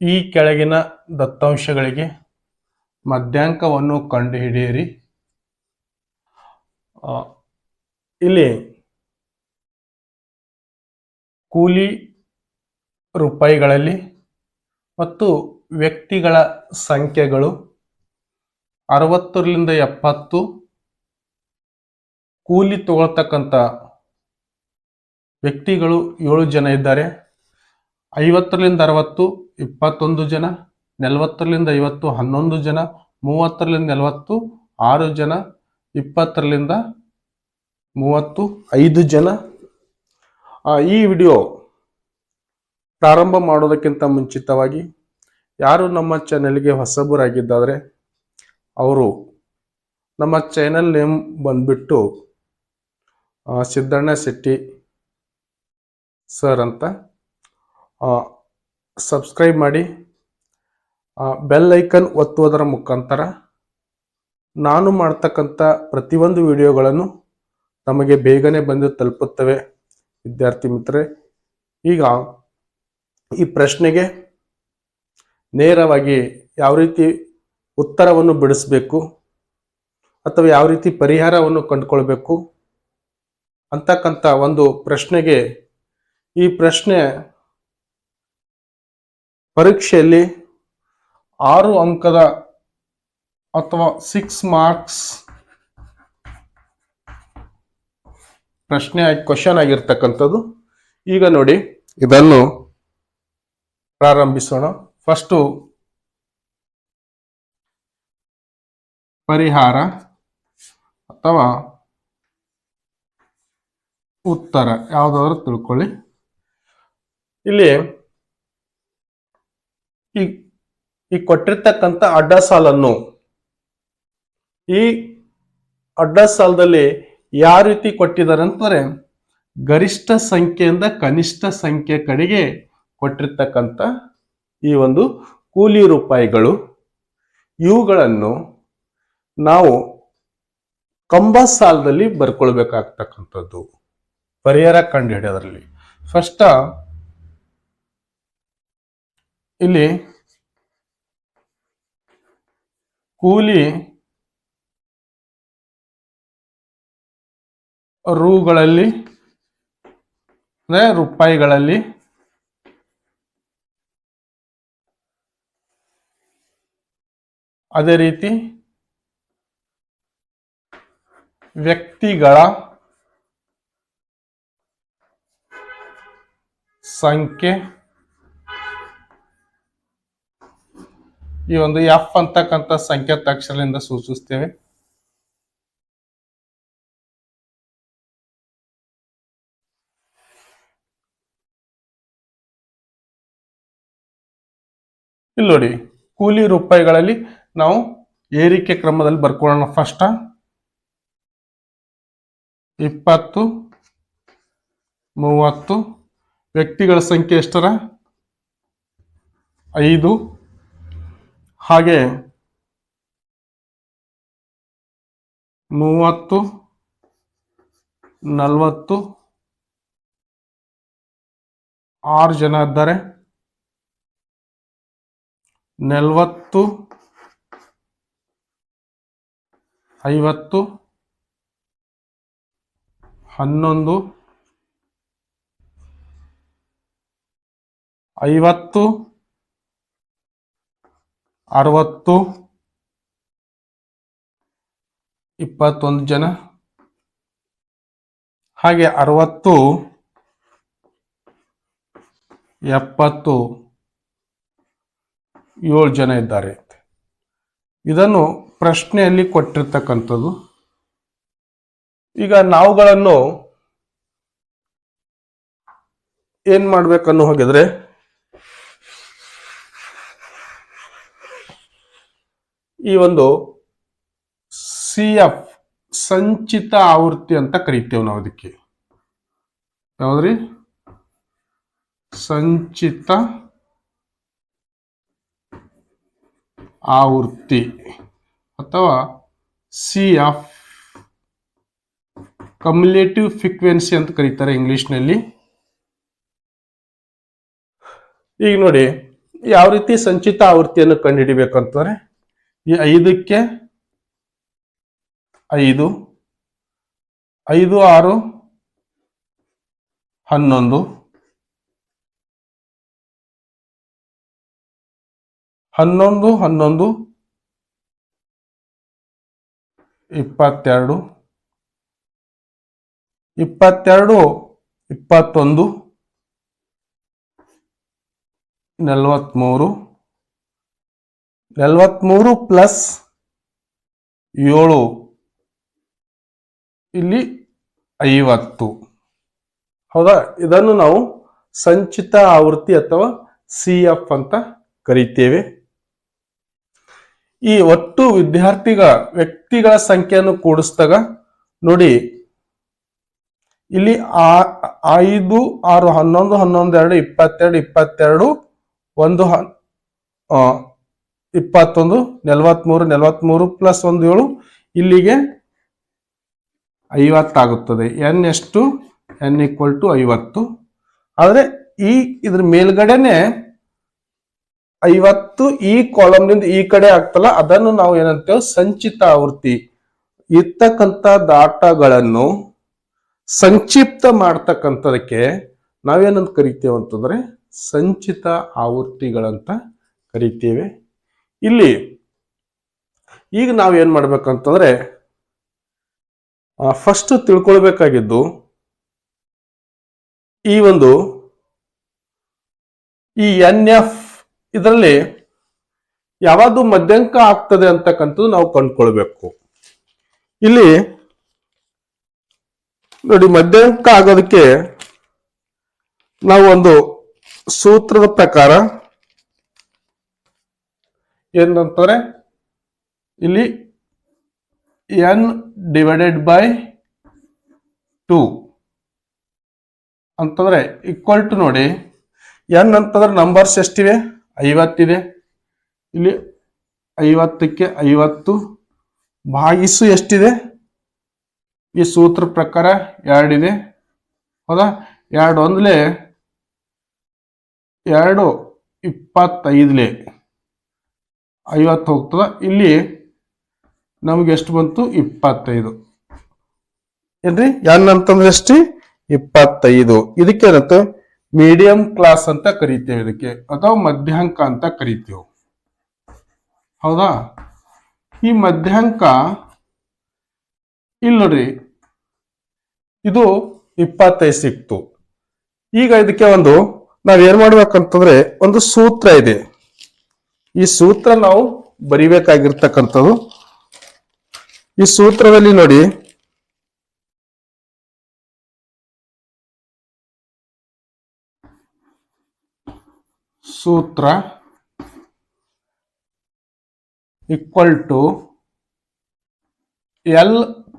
ಈ ಕೆಳಗಿನ ದತ್ತಾಂಶಗಳಿಗೆ ಮಧ್ಯಾಂಕವನ್ನು ಕಂಡುಹಿಡಿಯಿರಿ. ಇಲ್ಲಿ ಕೂಲಿ ರೂಪಾಯಿಗಳಲ್ಲಿ ಮತ್ತು ವ್ಯಕ್ತಿಗಳ ಸಂಖ್ಯೆಗಳು ಅರವತ್ತರಿಂದ ಎಪ್ಪತ್ತು, ಕೂಲಿ ತಗೊಳ್ತಕ್ಕಂಥ ವ್ಯಕ್ತಿಗಳು ಏಳು ಜನ ಇದ್ದಾರೆ. ಐವತ್ತರಿಂದ ಅರವತ್ತು, ಇಪ್ಪತ್ತೊಂದು ಜನ ನಲವತ್ತರಿಂದ ಐವತ್ತು, ಹನ್ನೊಂದು ಜನ ಮೂವತ್ತರಿಂದ ನಲವತ್ತು, ಆರು ಜನ ಇಪ್ಪತ್ತರಿಂದ ಮೂವತ್ತು, ಐದು ಜನ. ಈ ವಿಡಿಯೋ ಪ್ರಾರಂಭ ಮಾಡೋದಕ್ಕಿಂತ ಮುಂಚಿತವಾಗಿ ಯಾರು ನಮ್ಮ ಚಾನೆಲ್ಗೆ ಹೊಸಬರಾಗಿದ್ದಾದರೆ ಅವರು ನಮ್ಮ ಚಾನೆಲ್ ನೇಮ್ ಬಂದ್ಬಿಟ್ಟು ಸಿದ್ದಣ್ಣ ಶೆಟ್ಟಿ ಸರ್ ಅಂತ ಸಬ್ಸ್ಕ್ರೈಬ್ ಮಾಡಿ. ಬೆಲ್ ಐಕನ್ ಒತ್ತುವುದರ ಮುಖಾಂತರ ನಾನು ಮಾಡ್ತಕ್ಕಂಥ ಪ್ರತಿಯೊಂದು ವಿಡಿಯೋಗಳನ್ನು ತಮಗೆ ಬೇಗನೆ ಬಂದು ತಲುಪುತ್ತವೆ. ವಿದ್ಯಾರ್ಥಿ ಮಿತ್ರರೇ, ಈಗ ಈ ಪ್ರಶ್ನೆಗೆ ನೇರವಾಗಿ ಯಾವ ರೀತಿ ಉತ್ತರವನ್ನು ಬಿಡಿಸಬೇಕು ಅಥವಾ ಯಾವ ರೀತಿ ಪರಿಹಾರವನ್ನು ಕಂಡುಕೊಳ್ಬೇಕು ಅಂತಕ್ಕಂಥ ಒಂದು ಪ್ರಶ್ನೆಗೆ ಈ ಪ್ರಶ್ನೆ ಪರೀಕ್ಷೆಯಲ್ಲಿ ಆರು ಅಂಕದ ಅಥವಾ ಸಿಕ್ಸ್ ಮಾರ್ಕ್ಸ್ ಪ್ರಶ್ನೆ ಕ್ವಶನ್ ಆಗಿರ್ತಕ್ಕಂಥದ್ದು. ಈಗ ನೋಡಿ, ಇದನ್ನು ಪ್ರಾರಂಭಿಸೋಣ. ಫಸ್ಟು ಪರಿಹಾರ ಅಥವಾ ಉತ್ತರ, ಯಾವುದಾದ್ರೂ ತಿಳ್ಕೊಳ್ಳಿ. ಇಲ್ಲಿ ಈ ಈ ಕೊಟ್ಟಿರ್ತಕ್ಕಂಥ ಅಡ್ಡ ಸಾಲನ್ನು ಈ ಅಡ್ಡ ಸಾಲದಲ್ಲಿ ಯಾವ ರೀತಿ ಕೊಟ್ಟಿದ್ದಾರೆ ಅಂತಂದ್ರೆ ಗರಿಷ್ಠ ಸಂಖ್ಯೆಯಿಂದ ಕನಿಷ್ಠ ಸಂಖ್ಯೆ ಕಡೆಗೆ ಕೊಟ್ಟಿರ್ತಕ್ಕಂಥ ಈ ಒಂದು ಕೂಲಿ ರೂಪಾಯಿಗಳು. ಇವುಗಳನ್ನು ನಾವು ಕಂಬ ಸಾಲದಲ್ಲಿ ಬರ್ಕೊಳ್ಬೇಕಾಗ್ತಕ್ಕಂಥದ್ದು. ಪರಿಹಾರ ಕಂಡುಹಿಡಿಯೋದ್ರಲ್ಲಿ. ಫಸ್ಟ್, ಇಲ್ಲಿ ಕೂಲಿ ರೂಗಳಲ್ಲಿ ಅಂದರೆ ರೂಪಾಯಿಗಳಲ್ಲಿ ಅದೇ ರೀತಿ ವ್ಯಕ್ತಿಗಳ ಸಂಖ್ಯೆ. ಈ ಒಂದು ಎಫ್ ಅಂತಕ್ಕಂಥ ಸಂಕೇತಾಕ್ಷರದಿಂದ ಸೂಚಿಸ್ತೇವೆ ಇಲ್ಲಿ ನೋಡಿ, ಕೂಲಿ ರೂಪಾಯಿಗಳಲ್ಲಿ ನಾವು ಏರಿಕೆ ಕ್ರಮದಲ್ಲಿ ಬರ್ಕೊಳ್ಳೋಣ ಫಸ್ಟ ಇಪ್ಪತ್ತು, ಮೂವತ್ತು, ವ್ಯಕ್ತಿಗಳ ಸಂಖ್ಯೆ ಎಷ್ಟರ? ಐದು. ಹಾಗೆ ಮೂವತ್ತು ನಲವತ್ತು ಆರು ಜನ ಇದ್ದಾರೆ. ನಲವತ್ತು ಐವತ್ತು ಹನ್ನೊಂದು ಐವತ್ತು ಅರವತ್ತು, ಇಪ್ಪತ್ತೊಂದು ಜನ. ಹಾಗೆ ಅರವತ್ತು, ಎಪ್ಪತ್ತು, ಏಳು ಜನ ಇದ್ದಾರೆ. ಇದನ್ನು ಪ್ರಶ್ನೆಯಲ್ಲಿ ಕೊಟ್ಟಿರ್ತಕ್ಕಂಥದ್ದು. ಈಗ ನಾವುಗಳನ್ನು ಏನು ಮಾಡಬೇಕನ್ನು ಹೋಗಿದ್ರೆ ಈ ಒಂದು ಸಿ ಎಫ್ ಸಂಚಿತ ಆವೃತ್ತಿ ಅಂತ ಕರಿತೇವೆ ನಾವು ಅದಕ್ಕೆ. ಯಾವ್ದ್ರಿ? ಸಂಚಿತ ಆವೃತ್ತಿ ಅಥವಾ ಸಿ ಎಫ್ ಕಮ್ಯುಲೇಟಿವ್ ಫ್ರೀಕ್ವೆನ್ಸಿ ಅಂತ ಕರೀತಾರೆ ಇಂಗ್ಲಿಷ್ನಲ್ಲಿ. ಈಗ ನೋಡಿ, ಯಾವ ರೀತಿ ಸಂಚಿತ ಆವೃತ್ತಿಯನ್ನು ಕಂಡುಹಿಡಿಬೇಕಂತಂದ್ರೆ ಈ ಐದಕ್ಕೆ ಐದು ಐದು ಆರು ಹನ್ನೊಂದು ಹನ್ನೊಂದು ಹನ್ನೊಂದು ಇಪ್ಪತ್ತೆರಡು ಇಪ್ಪತ್ತೆರಡು ಇಪ್ಪತ್ತೊಂದು ನಲವತ್ತ್ಮೂರು ನಲವತ್ತ್ಮೂರು ಪ್ಲಸ್ ಏಳು. ಇಲ್ಲಿ ಐವತ್ತು. ಹೌದಾ? ಇದನ್ನು ನಾವು ಸಂಚಿತ ಆವೃತ್ತಿ ಅಥವಾ ಸಿ ಎಫ್ ಅಂತ ಕರಿತೇವೆ. ಈ ಒಟ್ಟು ವಿದ್ಯಾರ್ಥಿಗಳ ವ್ಯಕ್ತಿಗಳ ಸಂಖ್ಯೆಯನ್ನು ಕೂಡಿಸಿದಾಗ ನೋಡಿ, ಇಲ್ಲಿ ಆ, ಐದು, ಆರು, ಹನ್ನೊಂದು ಹನ್ನೊಂದು, ಎರಡು, ಇಪ್ಪತ್ತೆರಡು ಇಪ್ಪತ್ತೆರಡು, ಒಂದು ಇಪ್ಪತ್ತೊಂದು, ನಲವತ್ಮೂರು ನಲವತ್ಮೂರು ಪ್ಲಸ್ ಒಂದು ಏಳು ಇಲ್ಲಿಗೆ ಐವತ್ತಾಗುತ್ತದೆ. ಎನ್ ಎಷ್ಟು? ಎನ್ ಈಕ್ವಲ್ ಟು ಐವತ್ತು. ಆದರೆ ಈ ಇದ್ರ ಮೇಲ್ಗಡೆನೆ ಐವತ್ತು ಈ ಕಾಲಮ್ನಿಂದ ಈ ಕಡೆ ಆಗ್ತಲ್ಲ, ಅದನ್ನು ನಾವು ಏನಂತೇವೆ? ಸಂಚಿತ ಆವೃತ್ತಿ. ಇರ್ತಕ್ಕಂಥ ದಾಟಗಳನ್ನು ಸಂಕ್ಷಿಪ್ತ ಮಾಡ್ತಕ್ಕಂಥದಕ್ಕೆ ನಾವೇನಂತ ಕರಿತೇವೆ ಅಂತಂದರೆ ಸಂಚಿತ ಆವೃತ್ತಿಗಳಂತ ಕರಿತೇವೆ. ಇಲ್ಲಿ ಈಗ ನಾವು ಏನ್ ಮಾಡ್ಬೇಕಂತಂದ್ರೆ ಫಸ್ಟ್ ತಿಳ್ಕೊಳ್ಬೇಕಾಗಿದ್ದು ಈ ಒಂದು ಈ ಎನ್ ಎಫ್ ಇದರಲ್ಲಿ ಯಾವುದು ಮಧ್ಯಂಕ ಆಗ್ತದೆ ಅಂತಕ್ಕಂಥದ್ದು ನಾವು ಕಂಡುಕೊಳ್ಬೇಕು. ಇಲ್ಲಿ ನೋಡಿ ಮಧ್ಯಂಕ ಆಗೋದಕ್ಕೆ ನಾವು ಒಂದು ಸೂತ್ರದ ಪ್ರಕಾರ ಏನಂತಾರೆ? ಇಲ್ಲಿ ಎನ್ ಡಿವೈಡೆಡ್ ಬೈ ಟು. ಅಂತಂದ್ರೆ ಈಕ್ವಲ್ ಟು ನೋಡಿ, ಎನ್ ಅಂತಂದ್ರೆ ನಂಬರ್ಸ್ ಎಷ್ಟಿವೆ? ಐವತ್ತಿದೆ. ಇಲ್ಲಿ ಐವತ್ತಕ್ಕೆ ಐವತ್ತು ಭಾಗಿಸು ಎಷ್ಟಿದೆ? ಈ ಸೂತ್ರ ಪ್ರಕಾರ ಎರಡಿದೆ. ಹೌದಾ? ಎರಡು ಒಂದ್ಲೆ ಎರಡು ಇಪ್ಪತ್ತೈದ್ಲೆ. ಐವತ್ತು ಹೋಗ್ತದೆ. ಇಲ್ಲಿ ನಮ್ಗೆ ಎಷ್ಟು ಬಂತು? ಇಪ್ಪತ್ತೈದು. ಏನ್ರಿ? ಎನ್ ಅಂತಂದ್ರೆ ಎಷ್ಟು? ಇಪ್ಪತ್ತೈದು. ಇದಕ್ಕೆ ಏನಂತ? ಮೀಡಿಯಂ ಕ್ಲಾಸ್ ಅಂತ ಕರಿತೇವೆ ಇದಕ್ಕೆ. ಅಥವಾ ಮಧ್ಯಾಂಕ ಅಂತ ಕರಿತೇವೆ. ಹೌದಾ? ಈ ಮಧ್ಯಾಂಕ, ಇಲ್ಲಿ ನೋಡ್ರಿ. ಇದು ಇಪ್ಪತ್ತೈದು ಸಿಕ್ತು. ಈಗ ಇದಕ್ಕೆ ಒಂದು ನಾವ್ ಏನ್ ಮಾಡ್ಬೇಕಂತಂದ್ರೆ ಒಂದು ಸೂತ್ರ ಇದೆ. ಈ ಸೂತ್ರ ನಾವು ಬರಿಬೇಕಾಗಿರ್ತಕ್ಕಂಥದ್ದು. ಈ ಸೂತ್ರದಲ್ಲಿ ನೋಡಿ. ಸೂತ್ರ equal to L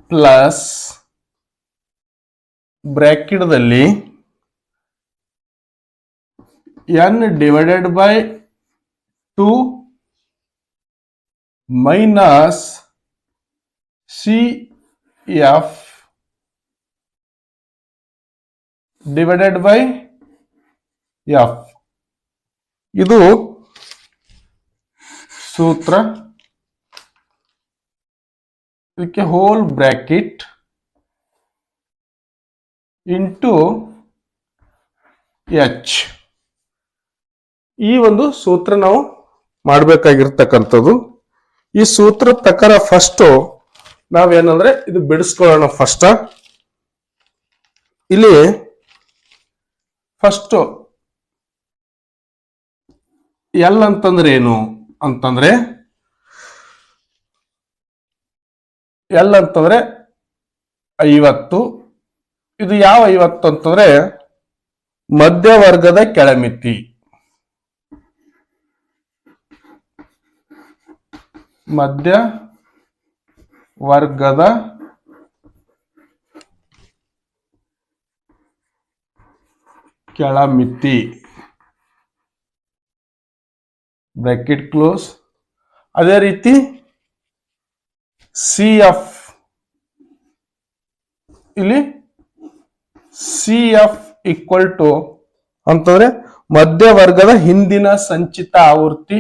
plus ಬ್ರ್ಯಾಕೆಟ್ದಲ್ಲಿ N divided by two minus C F by F. ಇದು ಸೂತ್ರ. ಇದಕ್ಕೆ ಹೋಲ್ ಬ್ರ್ಯಾಕೆಟ್ ಇಂಟು ಎಚ್ ಈ ಒಂದು ಸೂತ್ರ ನಾವು ಮಾಡಬೇಕಾಗಿರ್ತಕ್ಕಂಥದ್ದು. ಈ ಸೂತ್ರ ಪ್ರಕಾರ ಫಸ್ಟ್ ನಾವೇನಂದ್ರೆ ಇದು ಬಿಡಿಸ್ಕೊಳ್ಳೋಣ ಫಸ್ಟ್ ಇಲ್ಲಿ ಫಸ್ಟ್ ಎಲ್ ಅಂತಂದ್ರೆ ಏನು ಅಂತಂದ್ರೆ ಎಲ್ ಅಂತಂದ್ರೆ ಐವತ್ತು. ಇದು ಯಾವ ಐವತ್ತು ಅಂತಂದ್ರೆ ಮಧ್ಯವರ್ಗದ ಕೆಳಮಿತಿ. ಮಧ್ಯ ವರ್ಗದ ಕೆಳಮಿತಿ. Bracket close. ಅದೇ ರೀತಿ ಸಿ ಎಫ್ ಇಲ್ಲಿ ಸಿ ಎಫ್ ಈಕ್ವಲ್ ಟು ಅಂತಂದ್ರೆ ಮಧ್ಯವರ್ಗದ ಹಿಂದಿನ ಸಂಚಿತ ಆವೃತ್ತಿ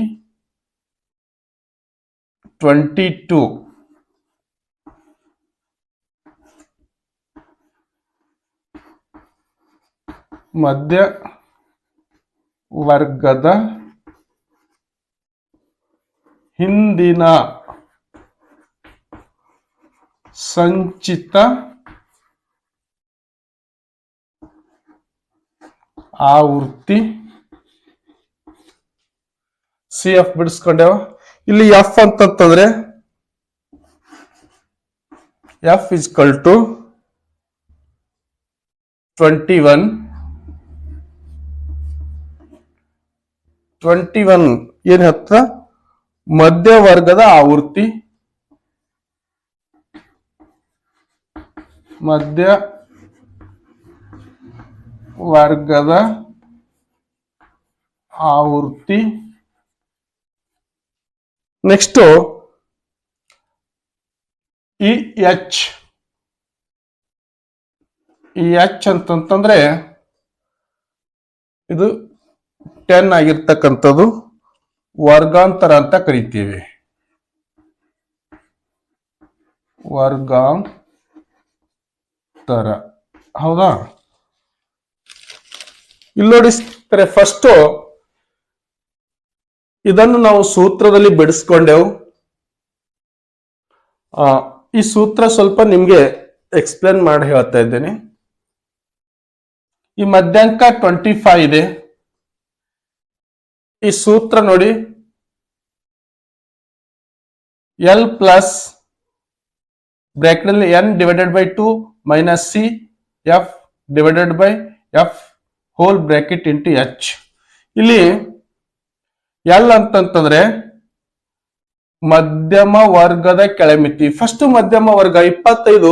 ಟ್ವೆಂಟಿ ಟೂ ಮಧ್ಯ ವರ್ಗದ ಹಿಂದಿನ ಸಂಚಿತ ಆವೃತ್ತಿ. ಸಿ ಎಫ್ ಬಿಡಿಸ್ಕೊಂಡೇವ? ಇಲ್ಲಿ ಎಫ್ ಅಂತಂತಂದ್ರೆ F is equal to twenty one twenty one ಏನ್ ಹತ್ರ? ಮಧ್ಯವರ್ಗದ ಆವೃತ್ತಿ. ಮಧ್ಯ ವರ್ಗದ ಆವೃತ್ತಿ. Next E H. E H ಅಂತಂತಂದ್ರೆ ಇದು ಟೆನ್ ಆಗಿರ್ತಕ್ಕಂಥದ್ದು ವರ್ಗಾಂತರ ಅಂತ ಕರಿತೀವಿ. ವರ್ಗಾಂತರ. ಹೌದಾ? ಇಲ್ಲಿ ನೋಡಿ ಫಸ್ಟು ಫಸ್ಟ್ ಇದನ್ನು ನಾವು ಸೂತ್ರದಲ್ಲಿ ಬಿಡಿಸ್ಕೊಂಡೆವು. ಈ ಸೂತ್ರ ಸ್ವಲ್ಪ ನಿಮ್ಗೆ ಎಕ್ಸ್ಪ್ಲೇನ್ ಮಾಡಿ ಹೇಳ್ತಾ ಇದ್ದೇನೆ. ಈ ಮಧ್ಯಾಂಕ ಟ್ವೆಂಟಿ ಫೈವ್ ಇದೆ. ಈ ಸೂತ್ರ ನೋಡಿ. ಎಲ್ ಪ್ಲಸ್ ಬ್ರಾಕೆಟ್ ಅಲ್ಲಿ N divided by two minus C F divided by F whole bracket into H ಇಲ್ಲಿ ಎಲ್ ಅಂತಂತಂದ್ರೆ ಮಧ್ಯಮ ವರ್ಗದ ಕೆಳಮಿತಿ. ಫಸ್ಟ್ ಮಧ್ಯಮ ವರ್ಗ ಇಪ್ಪತ್ತೈದು,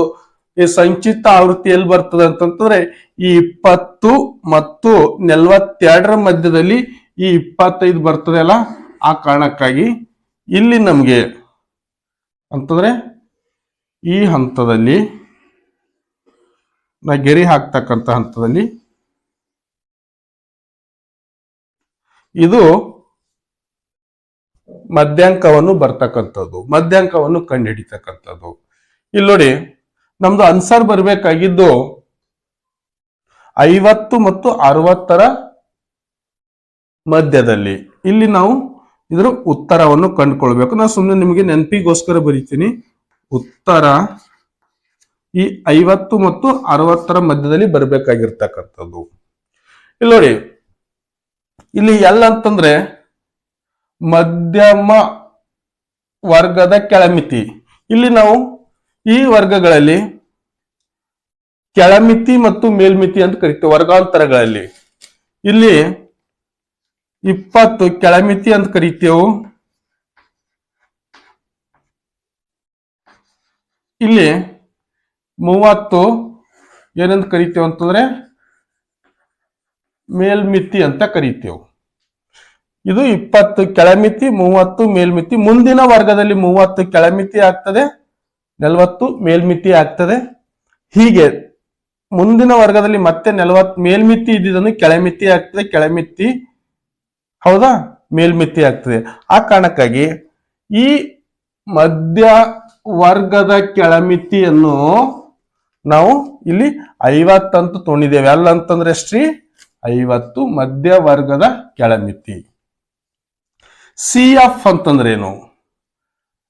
ಈ ಸಂಚಿತ ಆವೃತ್ತಿ ಎಲ್ಲಿ ಬರ್ತದೆ ಅಂತಂತಂದ್ರೆ ಈ ಇಪ್ಪತ್ತು ಮತ್ತು ನಲ್ವತ್ತೆರಡರ ಮಧ್ಯದಲ್ಲಿ ಈ ಇಪ್ಪತ್ತೈದು ಬರ್ತದೆ ಅಲ್ಲ? ಆ ಕಾರಣಕ್ಕಾಗಿ ಇಲ್ಲಿ ನಮಗೆ ಅಂತಂದ್ರೆ ಈ ಹಂತದಲ್ಲಿ ನಾ ಗೆರೆ ಹಾಕ್ತಕ್ಕಂಥ ಹಂತದಲ್ಲಿ ಇದು ಮಧ್ಯಾಂಕವನ್ನು ಬರ್ತಕ್ಕಂಥದ್ದು ಮಧ್ಯಾಂಕವನ್ನು ಕಂಡುಹಿಡಿತಕ್ಕಂಥದ್ದು ಇಲ್ಲಿ ನೋಡಿ, ನಮ್ದು ಆನ್ಸರ್ ಬರಬೇಕಾಗಿದ್ದು ಐವತ್ತು ಮತ್ತು ಅರವತ್ತರ ಮಧ್ಯದಲ್ಲಿ. ಇಲ್ಲಿ ನಾವು ಇದರ ಉತ್ತರವನ್ನು ಕಂಡುಕೊಳ್ಬೇಕು. ನಾನು ಸುಮ್ಮನೆ ನಿಮಗೆ ನೆನಪಿಗೋಸ್ಕರ ಬರೀತೀನಿ. ಉತ್ತರ ಈ ಐವತ್ತು ಮತ್ತು ಅರವತ್ತರ ಮಧ್ಯದಲ್ಲಿ ಬರಬೇಕಾಗಿರ್ತಕ್ಕಂಥದ್ದು. ಇಲ್ಲಿ ನೋಡಿ, ಇಲ್ಲಿ ಎಲ್ಲ ಅಂತಂದ್ರೆ ಮಧ್ಯಮ ವರ್ಗದ ಕೆಳಮಿತಿ. ಇಲ್ಲಿ ನಾವು ಈ ವರ್ಗಗಳಲ್ಲಿ ಕೆಳಮಿತಿ ಮತ್ತು ಮೇಲ್ಮಿತಿ ಅಂತ ಕರಿತೀವಿ, ವರ್ಗಾಂತರಗಳಲ್ಲಿ. ಇಲ್ಲಿ ಇಪ್ಪತ್ತು ಕೆಳಮಿತಿ ಅಂತ ಕರಿತೇವು, ಇಲ್ಲಿ ಮೂವತ್ತು ಏನಂತ ಕರಿತೇವೆ ಅಂತಂದ್ರೆ ಮೇಲ್ಮಿತಿ ಅಂತ ಕರಿತೇವೆ. ಇದು ಇಪ್ಪತ್ತು ಕೆಳಮಿತಿ, ಮೂವತ್ತು ಮೇಲ್ಮಿತಿ. ಮುಂದಿನ ವರ್ಗದಲ್ಲಿ ಮೂವತ್ತು ಕೆಳಮಿತಿ ಆಗ್ತದೆ, ನಲವತ್ತು ಮೇಲ್ಮಿತಿ ಆಗ್ತದೆ. ಹೀಗೆ ಮುಂದಿನ ವರ್ಗದಲ್ಲಿ ಮತ್ತೆ ನಲವತ್ತು ಮೇಲ್ಮಿತಿ ಇದ್ದಿದ್ದನ್ನು ಕೆಳಮಿತಿ ಆಗ್ತದೆ, ಕೆಳಮಿತಿ, ಹೌದಾ? ಮೇಲ್ಮಿತಿ ಆಗ್ತದೆ. ಆ ಕಾರಣಕ್ಕಾಗಿ ಈ ಮಧ್ಯ ವರ್ಗದ ಕೆಳಮಿತಿಯನ್ನು ನಾವು ಇಲ್ಲಿ ಐವತ್ತಂತ ತೊಗೊಂಡಿದ್ದೇವೆ ಅಲ್ಲ ಅಂತಂದ್ರೆ ಎಷ್ಟ್ರಿ ಐವತ್ತು ಮಧ್ಯ ವರ್ಗದ ಕೆಳಮಿತಿ. ಸಿ ಎಫ್ ಅಂತಂದ್ರೇನು?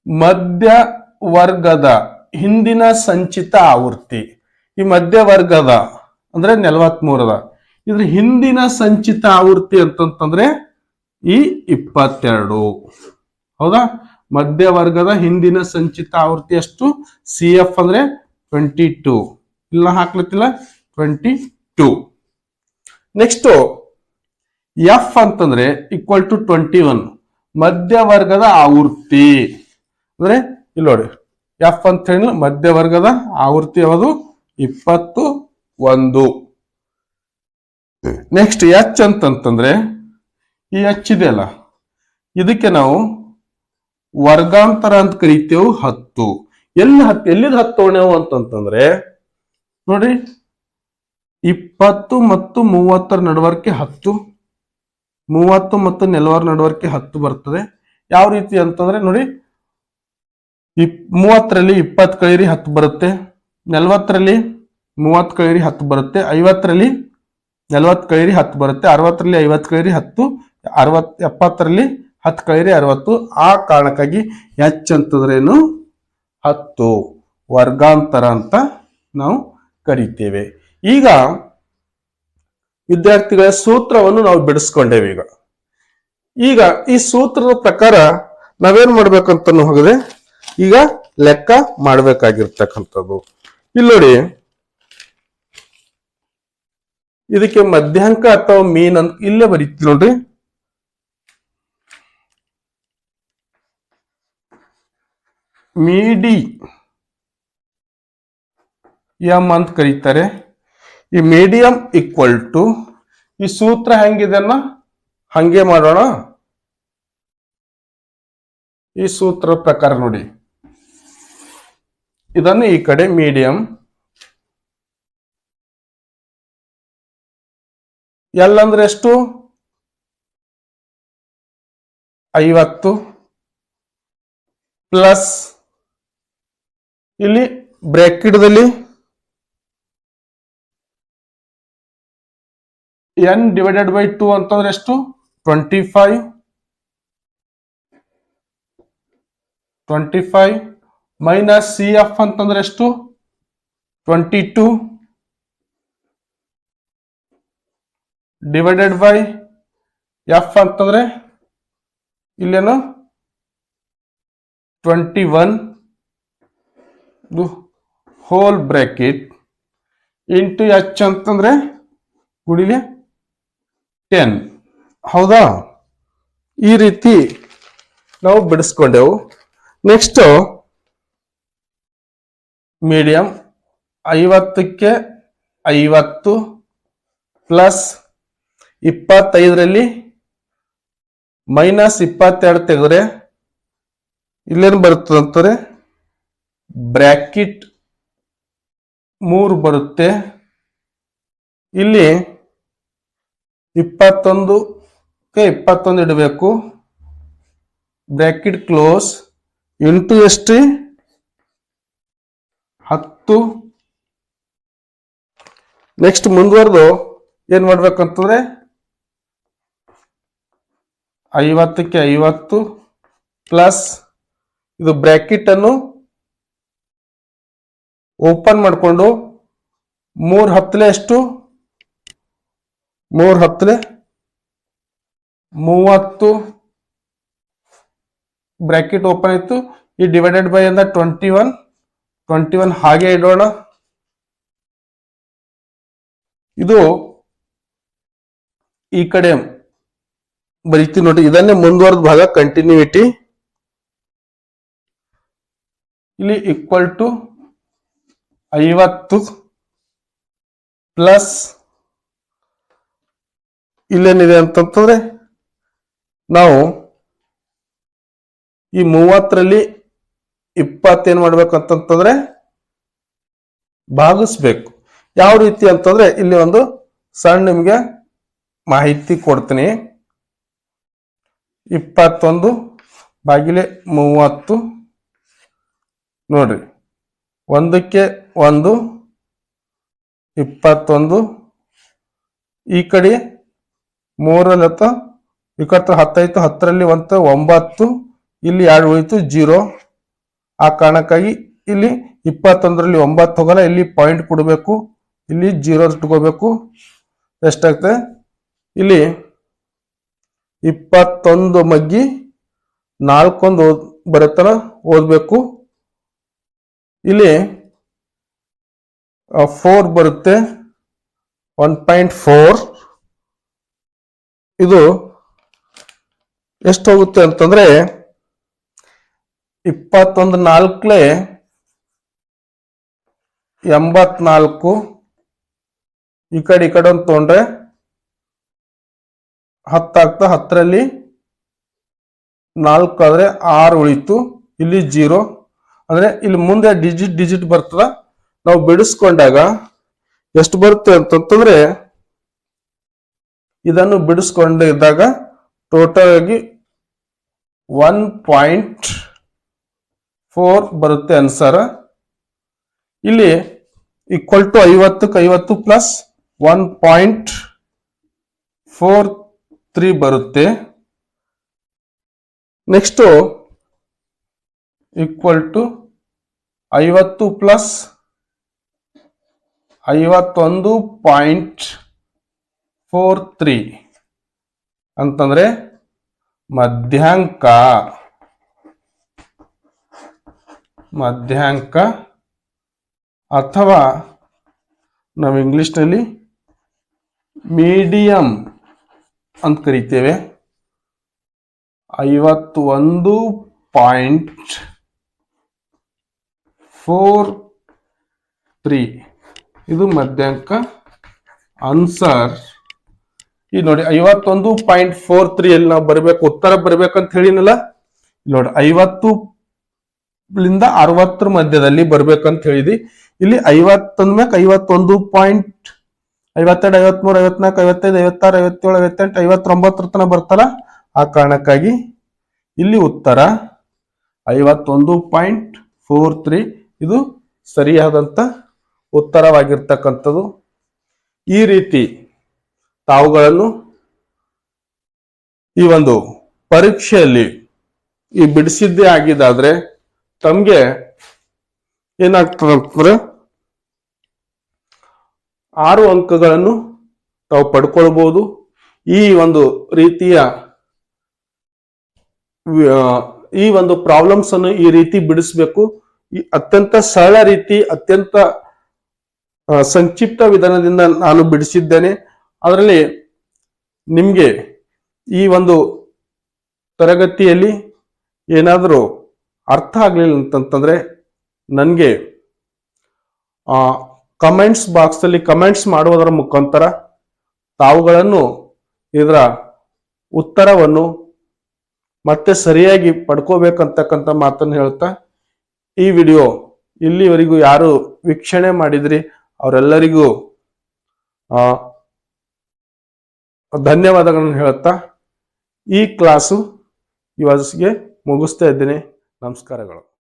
ಮಧ್ಯ ವರ್ಗದ ಹಿಂದಿನ ಸಂಚಿತ ಆವೃತ್ತಿ. ಈ ಮಧ್ಯ ವರ್ಗದ ಅಂದ್ರೆ ನಲವತ್ಮೂರದ ಇದ್ರ ಹಿಂದಿನ ಸಂಚಿತ ಆವೃತ್ತಿ ಅಂತಂತಂದ್ರೆ ಈ ಇಪ್ಪತ್ತೆರಡು. ಹೌದಾ? ಮಧ್ಯ ವರ್ಗದ ಹಿಂದಿನ ಸಂಚಿತ ಆವೃತ್ತಿ ಅಷ್ಟು ಸಿ ಎಫ್ ಅಂದ್ರೆ ಟ್ವೆಂಟಿ ಟೂ ಇಲ್ಲ ಹಾಕ್ಲತ್ತಿಲ್ಲ? ಟ್ವೆಂಟಿ ಟೂ ನೆಕ್ಸ್ಟ್ ಎಫ್ ಅಂತಂದ್ರೆ ಈಕ್ವಲ್ ಟು ಟ್ವೆಂಟಿ ಒನ್ ಮಧ್ಯವರ್ಗದ ಆವೃತ್ತಿ. ಅಂದ್ರೆ ಇಲ್ಲಿ ನೋಡಿ ಎಫ್ ಅಂತ ಹೇಳಿ ಮಧ್ಯವರ್ಗದ ಆವೃತ್ತಿ ಯಾವುದು? ಇಪ್ಪತ್ತು ಒಂದು. ನೆಕ್ಸ್ಟ್ ಎಚ್ ಅಂತಂತಂದ್ರೆ, ಈ ಎಚ್ ಇದೆಯಲ್ಲ ಇದಕ್ಕೆ ನಾವು ವರ್ಗಾಂತರ ಅಂತ ಕರಿತೇವೆ ಹತ್ತು. ಎಲ್ಲಿ ಹತ್ತು ಎಲ್ಲಿದ್ ಹತ್ತು ನಾವು ಅಂತಂತಂದ್ರೆ, ನೋಡಿ, ಇಪ್ಪತ್ತು ಮತ್ತು ಮೂವತ್ತರ ನಡವರ್ಕೆ ಹತ್ತು. ಮೂವತ್ತು ಮತ್ತು ನಲವರ ನಡವರಿಕೆ ಹತ್ತು ಬರ್ತದೆ. ಯಾವ ರೀತಿ ಅಂತಂದ್ರೆ ನೋಡಿ, ಇಪ್, ಮೂವತ್ತರಲ್ಲಿ ಇಪ್ಪತ್ತು ಕಳೀರಿ ಹತ್ತು ಬರುತ್ತೆ. ನಲವತ್ತರಲ್ಲಿ ಮೂವತ್ತು ಕಳೀರಿ ಹತ್ತು ಬರುತ್ತೆ. ಐವತ್ತರಲ್ಲಿ ನಲವತ್ತು ಕಳೀರಿ ಹತ್ತು ಬರುತ್ತೆ. ಅರವತ್ತರಲ್ಲಿ ಐವತ್ತು ಕಳೀರಿ ಹತ್ತು, ಅರವತ್, ಎಪ್ಪತ್ತರಲ್ಲಿ ಹತ್ತು ಕಳೀರಿ ಅರವತ್ತು. ಆ ಕಾರಣಕ್ಕಾಗಿ ಎಚ್ ಅಂತಂದ್ರೇನು ಹತ್ತು. ವರ್ಗಾಂತರ ಅಂತ ನಾವು ಕರಿತೇವೆ. ಈಗ ವಿದ್ಯಾರ್ಥಿಗಳ ಸೂತ್ರವನ್ನು ನಾವು ಬಿಡಿಸ್ಕೊಂಡೇವೆ ಈಗ. ಈಗ ಈ ಸೂತ್ರದ ಪ್ರಕಾರ ನಾವೇನ್ ಮಾಡ್ಬೇಕಂತ ಹೋಗದೆ? ಈಗ ಲೆಕ್ಕ ಮಾಡ್ಬೇಕಾಗಿರ್ತಕ್ಕಂಥದ್ದು. ಇಲ್ಲಿ ನೋಡಿ. ಇದಕ್ಕೆ ಮಧ್ಯಾಂಕ ಅಥವಾ ಮೀನ್ ಅಂತ ಇಲ್ಲೇ ಬರೀತಿ ನೋಡ್ರಿ. ಮೀಡಿ ಎಂ ಅಂತ ಕರೀತಾರೆ. ಈ ಮೀಡಿಯಂ ಈಕ್ವಲ್ ಟು ಈ ಸೂತ್ರ ಹೆಂಗಿದೆನ ಹಂಗೆ ಮಾಡೋಣ. ಈ ಸೂತ್ರ ಪ್ರಕಾರ ನೋಡಿ. ಇದನ್ನು ಈ ಕಡೆ ಮೀಡಿಯಂ ಎಲ್ ಅಂದ್ರೆ ಎಷ್ಟು? ಐವತ್ತು ಪ್ಲಸ್ ಇಲ್ಲಿ ಬ್ರ್ಯಾಕೆಟ್ದಲ್ಲಿ ಎನ್ ಡಿವೈಡೆಡ್ ಬೈ ಟು ಅಂತಂದ್ರೆ ಎಷ್ಟು? Twenty five twenty five minus C F ಅಂತಂದ್ರೆ ಎಷ್ಟು? Twenty two divided by F ಅಂತಂದ್ರೆ ಇಲ್ಲೇನು? Twenty one whole bracket into H ಅಂತಂದ್ರೆ ಗುಡಿಲೆ ಟೆನ್ ಹೌದಾ? ಈ ರೀತಿ ನಾವು ಬಿಡಿಸ್ಕೊಂಡೆವು. ನೆಕ್ಸ್ಟ್ ಮೀಡಿಯಂ ಐವತ್ತಕ್ಕೆ ಐವತ್ತು ಪ್ಲಸ್ ಇಪ್ಪತ್ತೈದರಲ್ಲಿ ಮೈನಸ್ ಇಪ್ಪತ್ತೆರಡು ತೆಗೆದ್ರೆ ಇಲ್ಲೇನು ಬರುತ್ತೆ ಅಂತಾರೆ ಬ್ರ್ಯಾಕೆಟ್ ಮೂರು ಬರುತ್ತೆ. ಇಲ್ಲಿ ಇಪ್ಪತ್ತೊಂದಕ್ಕೆ ಇಪ್ಪತ್ತೊಂದು ಇಡಬೇಕು. Bracket close. ಇಂಟು ಎಷ್ಟು? ಹತ್ತು. ನೆಕ್ಸ್ಟ್ ಮುಂದುವರೆದು ಏನ್ ಮಾಡ್ಬೇಕಂತಂದ್ರೆ ಐವತ್ತಕ್ಕೆ ಐವತ್ತು ಪ್ಲಸ್ ಇದು ಬ್ರ್ಯಾಕೆಟ್ ಅನ್ನು ಓಪನ್ ಮಾಡಿಕೊಂಡು ಮೂರ್ ಹತ್ತಲೆ ಎಷ್ಟು ಮೂರ್ ಹತ್ತಲೆ? ಮೂವತ್ತು ಬ್ರ್ಯಾಕೆಟ್ ಓಪನ್ ಇತ್ತು ಈ ಡಿವೈಡೆಡ್ ಬೈ ಅಂದ ಟ್ವೆಂಟಿ ಒನ್. ಟ್ವೆಂಟಿ ಒನ್ ಹಾಗೆ ಇಡೋಣ. ಇದು ಈ ಕಡೆ ಬರೀತೀವಿ ನೋಡಿ. ಇದನ್ನೇ ಮುಂದುವರೆದ ಭಾಗ ಕಂಟಿನ್ಯೂಟಿ ಇಲ್ಲಿ ಈಕ್ವಲ್ ಟು ಐವತ್ತು ಪ್ಲಸ್ ಇಲ್ಲೇನಿದೆ ಅಂತಂತಂದ್ರೆ ನಾವು ಈ ಮೂವತ್ತರಲ್ಲಿ ಇಪ್ಪತ್ತೇನ್ ಮಾಡ್ಬೇಕಂತಂತಂದ್ರೆ ಭಾಗಿಸ್ಬೇಕು. ಯಾವ ರೀತಿ ಅಂತಂದ್ರೆ ಇಲ್ಲಿ ಒಂದು ಸಣ್ಣ ನಿಮಗೆ ಮಾಹಿತಿ ಕೊಡ್ತೀನಿ. ಇಪ್ಪತ್ತೊಂದು ಬಾಗಿಲೆ ಮೂವತ್ತು. ನೋಡ್ರಿ, ಒಂದಕ್ಕೆ ಒಂದು, ಇಪ್ಪತ್ತೊಂದು, ಈ ಕಡೆ ಮೂರಲ್ಲಿ ಹತ್ತು ಈ ಕಡೆ ಹತ್ತೈತು ಹತ್ತರಲ್ಲಿ ಒಂದು, ಒಂಬತ್ತು, ಇಲ್ಲಿ ಎರಡು ಹೋಯಿತು, ಜೀರೋ. ಆ ಕಾರಣಕ್ಕಾಗಿ ಇಲ್ಲಿ ಇಪ್ಪತ್ತೊಂದರಲ್ಲಿ ಒಂಬತ್ತು ಹೋಗಲ್ಲ, ಇಲ್ಲಿ ಪಾಯಿಂಟ್ ಕೊಡಬೇಕು, ಇಲ್ಲಿ ಜೀರೋ ಇಟ್ಕೋಬೇಕು. ಎಷ್ಟಾಗ್ತದೆ? ಇಲ್ಲಿ ಇಪ್ಪತ್ತೊಂದು ಮಗ್ಗಿ ನಾಲ್ಕೊಂದು ಓದ್, ಬರುತ್ತಲ್ಲ, ಓದಬೇಕು. ಇಲ್ಲಿ ಫೋರ್ ಬರುತ್ತೆ ಒನ್ ಪಾಯಿಂಟ್ ಫೋರ್ ಇದು ಎಷ್ಟು ಹೋಗುತ್ತೆ ಅಂತಂದ್ರೆ ಇಪ್ಪತ್ತೊಂದು ನಾಲ್ಕಲೆ ಎಂಬತ್ನಾಲ್ಕು ಈ ಕಡೆ ಈ ಕಡೆ ಒಂದು ತೊಗೊಂಡ್ರೆ ಹತ್ತಾಗ್ತಾ ಹತ್ತರಲ್ಲಿ ನಾಲ್ಕು ಆದರೆ ಆರು ಉಳಿತು, ಇಲ್ಲಿ ಜೀರೋ. ಅಂದ್ರೆ ಇಲ್ಲಿ ಮುಂದೆ ಡಿಜಿಟ್ ಡಿಜಿಟ್ ಬರ್ತದ. ನಾವು ಬಿಡಿಸ್ಕೊಂಡಾಗ ಎಷ್ಟು ಬರುತ್ತೆ ಅಂತಂತಂದ್ರೆ ಇದನ್ನು ಬಿಡಿಸ್ಕೊಂಡು ಇದ್ದಾಗ ಟೋಟಲ್ ಆಗಿ ಒನ್ ಪಾಯಿಂಟ್ ಫೋರ್ ಬರುತ್ತೆ ಅನ್ಸರ್. ಇಲ್ಲಿ ಈಕ್ವಲ್ ಟು ಐವತ್ತಕ್ಕೆ ಐವತ್ತು plus one point four three ಬರುತ್ತೆ. ನೆಕ್ಸ್ಟು ಈಕ್ವಲ್ ಟು ಐವತ್ತು ಪ್ಲಸ್ ಐವತ್ತೊಂದು ಪಾಯಿಂಟ್ ಫೋರ್ ತ್ರೀ ಅಂತಂದ್ರೆ ಮಧ್ಯಾಂಕ. ಮಧ್ಯಾಂಕ ಅಥವಾ ನಾವು ಇಂಗ್ಲಿಷ್ನಲ್ಲಿ ಮೀಡಿಯಂ ಅಂತ ಕರಿತೇವೆ. ಐವತ್ತೊಂದು ಪಾಯಿಂಟ್ ಫೋರ್ ತ್ರೀ ಇದು ಮಧ್ಯಾಂಕ. ಆನ್ಸರ್ ಈ ನೋಡಿ, ಐವತ್ತೊಂದು ಪಾಯಿಂಟ್ ಫೋರ್ ತ್ರೀ ಅಲ್ಲಿ ನಾವು ಬರಬೇಕು, ಉತ್ತರ ಬರ್ಬೇಕಂತ ಹೇಳಿನಲ್ಲ? ನೋಡಿ ಐವತ್ತು ಲಿಂದ ಅರವತ್ತರ ಮಧ್ಯದಲ್ಲಿ ಬರ್ಬೇಕಂತ ಹೇಳಿದಿ. ಇಲ್ಲಿ ಐವತ್ತೊಂದ್ಮ್ಯಾಕ ಐವತ್ತೊಂದು ಪಾಯಿಂಟ್, ಐವತ್ತೆರಡು, ಐವತ್ಮೂರು, ಐವತ್ನಾಲ್ಕು, ಐವತ್ತೈದು, ಐವತ್ತಾರು, ಐವತ್ತೇಳು, ಐವತ್ತೆಂಟು, ಐವತ್ತೊಂಬತ್ತರ ತನಕ ಬರ್ತಲ್ಲ ಆ ಕಾರಣಕ್ಕಾಗಿ ಇಲ್ಲಿ ಉತ್ತರ ಐವತ್ತೊಂದು ಪಾಯಿಂಟ್ ಫೋರ್ ತ್ರೀ, ಇದು ಸರಿಯಾದಂತ ಉತ್ತರವಾಗಿರ್ತಕ್ಕಂಥದ್ದು. ಈ ರೀತಿ ತಾವುಗಳನ್ನು ಈ ಒಂದು ಪರೀಕ್ಷೆಯಲ್ಲಿ ಈ ಬಿಡಿಸಿದ್ದೇ ಆಗಿದ್ದಾದ್ರೆ ತಮ್ಗೆ ಏನಾಗ್ತದಂತಂದ್ರೆ ಆರು ಅಂಕಗಳನ್ನು ತಾವು ಪಡ್ಕೊಳ್ಬಹುದು ಈ ಒಂದು ರೀತಿಯ ಈ ಒಂದು ಪ್ರಾಬ್ಲಮ್ಸ್ ಅನ್ನು ಈ ರೀತಿ ಬಿಡಿಸ್ಬೇಕು. ಈ ಅತ್ಯಂತ ಸರಳ ರೀತಿ, ಅತ್ಯಂತ ಸಂಕ್ಷಿಪ್ತ ವಿಧಾನದಿಂದ ನಾನು ಬಿಡಿಸಿದ್ದೇನೆ. ಅದರಲ್ಲಿ ನಿಮಗೆ ಈ ಒಂದು ತರಗತಿಯಲ್ಲಿ ಏನಾದರೂ ಅರ್ಥ ಆಗಲಿಲ್ಲ ಅಂತಂತಂದರೆ ನನಗೆ ಕಮೆಂಟ್ಸ್ ಬಾಕ್ಸಲ್ಲಿ ಕಮೆಂಟ್ಸ್ ಮಾಡುವುದರ ಮುಖಾಂತರ ತಾವುಗಳನ್ನು ಇದರ ಉತ್ತರವನ್ನು ಮತ್ತೆ ಸರಿಯಾಗಿ ಪಡ್ಕೋಬೇಕಂತಕ್ಕಂಥ ಮಾತನ್ನು ಹೇಳ್ತಾ, ಈ ವಿಡಿಯೋ ಇಲ್ಲಿವರೆಗೂ ಯಾರು ವೀಕ್ಷಣೆ ಮಾಡಿದ್ರಿ, ಅವರೆಲ್ಲರಿಗೂ ಧನ್ಯವಾದಗಳನ್ನು ಹೇಳುತ್ತಾ ಈ ಕ್ಲಾಸು ಇವತ್ತಿಗೆ ಮುಗಿಸ್ತಾ ಇದ್ದೇನೆ. ನಮಸ್ಕಾರಗಳು.